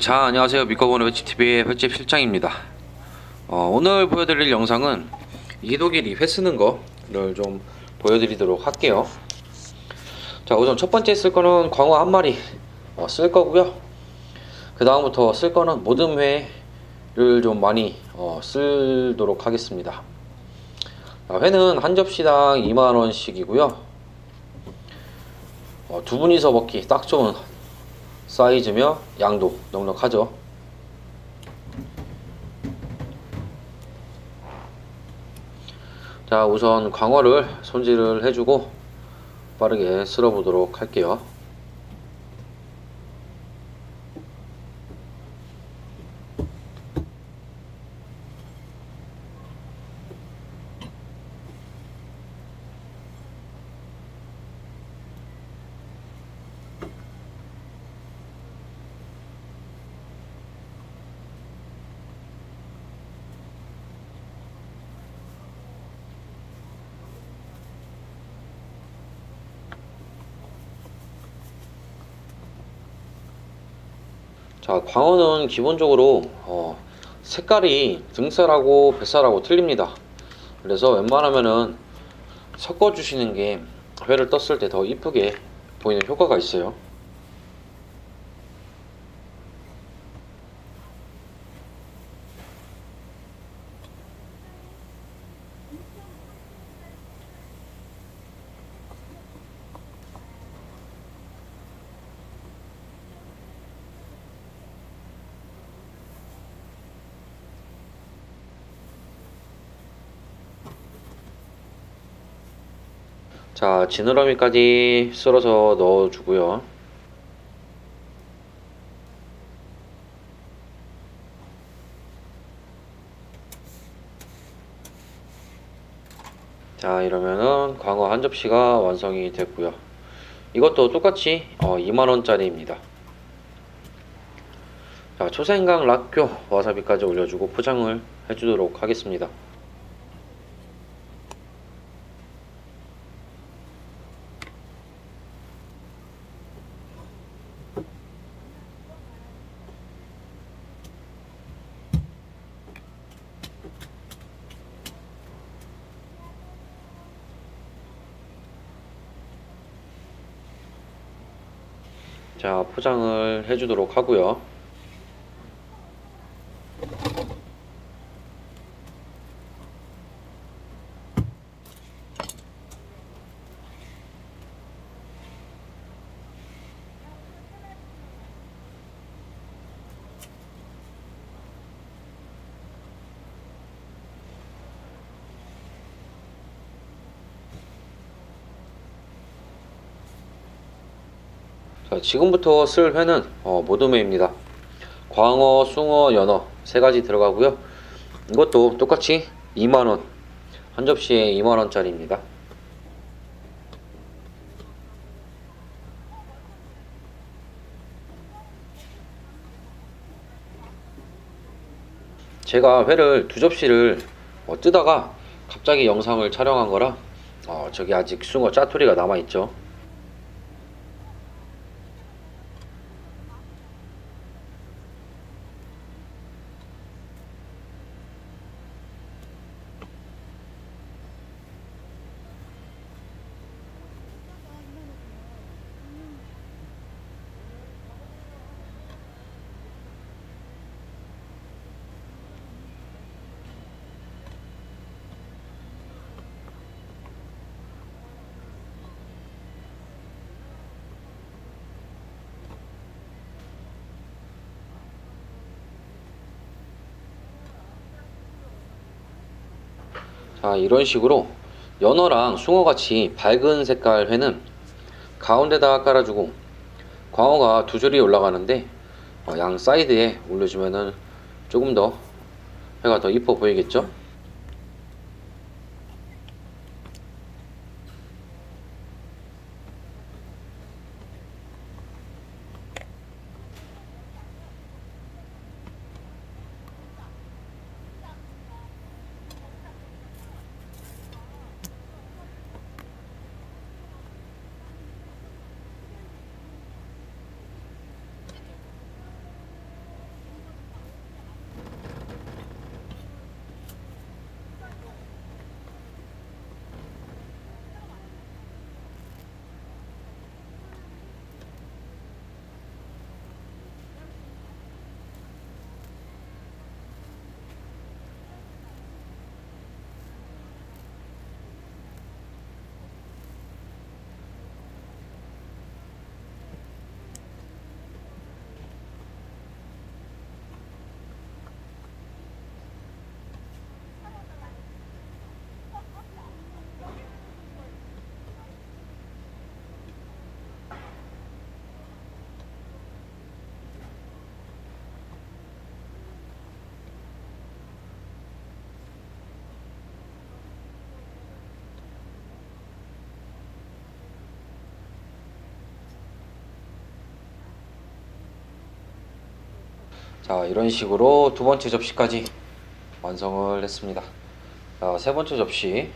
자 안녕하세요. 믿고보는 횟집TV의 횟집 실장입니다. 어, 오늘 보여드릴 영상은 이도길이 회 쓰는 거를 좀 보여드리도록 할게요. 자 우선 첫 번째 쓸 거는 광어 한 마리 어, 쓸 거고요. 그 다음부터 쓸 거는 모든 회를 좀 많이 어, 쓰도록 하겠습니다. 자, 회는 한 접시당 2만원씩이고요. 어, 두 분이서 먹기 딱 좋은 사이즈며 양도 넉넉하죠. 자, 우선 광어를 손질을 해주고 빠르게 쓸어 보도록 할게요. 자, 광어는 기본적으로 어, 색깔이 등살하고 뱃살하고 틀립니다. 그래서 웬만하면은 섞어 주시는 게 회를 떴을 때 더 이쁘게 보이는 효과가 있어요. 자, 지느러미까지 썰어서 넣어주고요. 자, 이러면은 광어 한 접시가 완성이 됐고요. 이것도 똑같이 어, 2만원짜리입니다. 자, 초생강, 락교, 와사비까지 올려주고 포장을 해주도록 하겠습니다. 자, 포장을 해주도록 하고요. 지금부터 쓸 회는 어, 모둠회입니다. 광어, 숭어, 연어 세 가지 들어가고요. 이것도 똑같이 2만원 한 접시에 2만원짜리입니다. 제가 회를 두 접시를 어, 뜨다가 갑자기 영상을 촬영한 거라 어, 저기 아직 숭어 짜투리가 남아있죠. 자, 이런 식으로 연어랑 숭어같이 밝은 색깔 회는 가운데다가 깔아주고 광어가 두 줄이 올라가는데 어, 양 사이드에 올려주면은 조금 더 회가 더 이뻐 보이겠죠? 자, 이런 식으로 두 번째 접시까지 완성을 했습니다. 자, 세 번째 접시.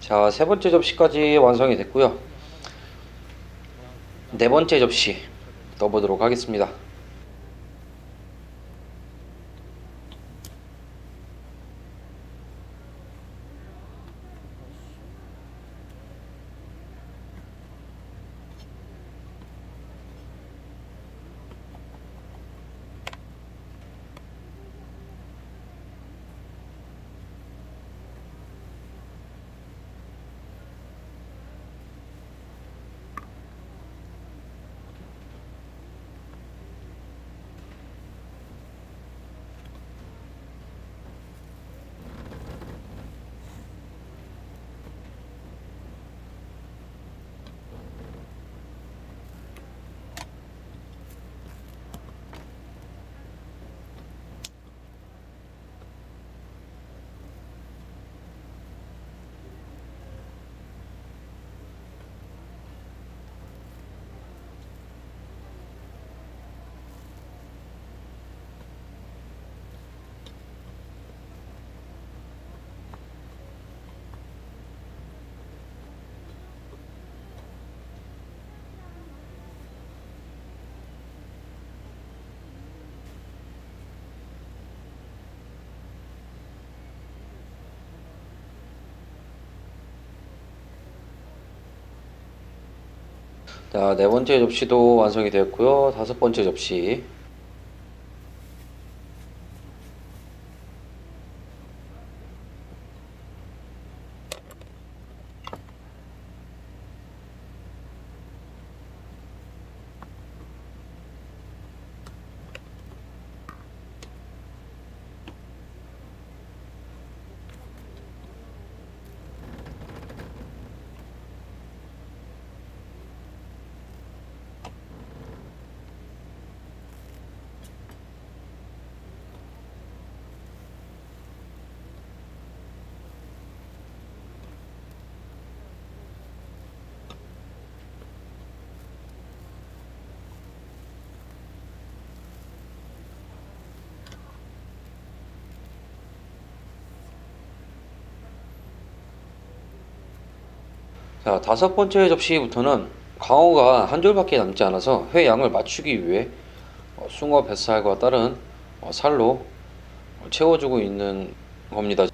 자, 세 번째 접시까지 완성이 됐고요. 네 번째 접시 넣어보도록 하겠습니다. 자, 네 번째 접시도 완성이 되었고요. 다섯 번째 접시. 자, 다섯 번째 접시부터는 광어가 한 줄밖에 남지 않아서 회 양을 맞추기 위해 어, 숭어 뱃살과 다른 어, 살로 어, 채워주고 있는 겁니다.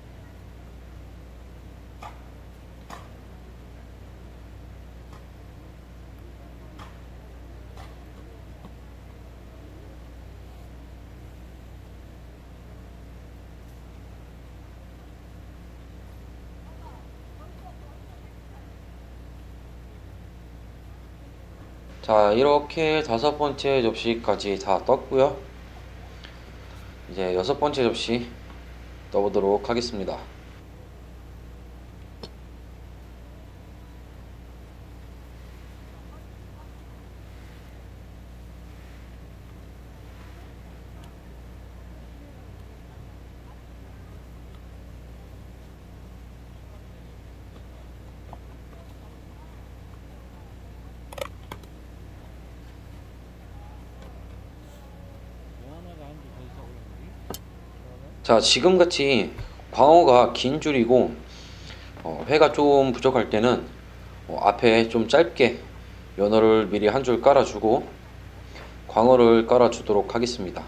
자, 이렇게 다섯 번째 접시까지 다 떴고요. 이제 여섯 번째 접시 떠보도록 하겠습니다. 자 지금같이 광어가 긴 줄이고 어, 회가 좀 부족할 때는 어, 앞에 좀 짧게 연어를 미리 한 줄 깔아주고 광어를 깔아주도록 하겠습니다.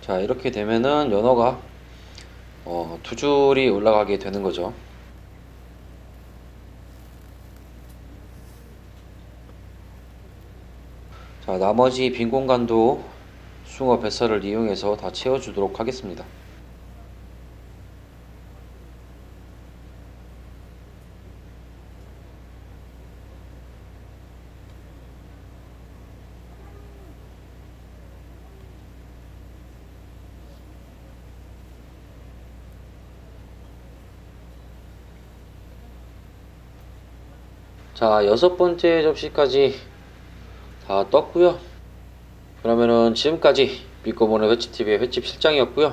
자 이렇게 되면은 연어가 어, 두 줄이 올라가게 되는 거죠. 자 나머지 빈 공간도 숭어 뱃살을 이용해서 다 채워주도록 하겠습니다. 자 여섯 번째 접시까지 다 떴고요. 그러면은 지금까지 믿고보는 횟집TV의 횟집 실장이었고요.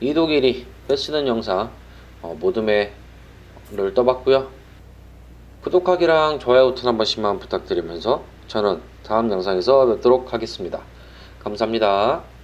이도길이 회 쓰는 영상 어, 모둠회를 떠봤고요. 구독하기랑 좋아요 버튼 한 번씩만 부탁드리면서 저는 다음 영상에서 뵙도록 하겠습니다. 감사합니다.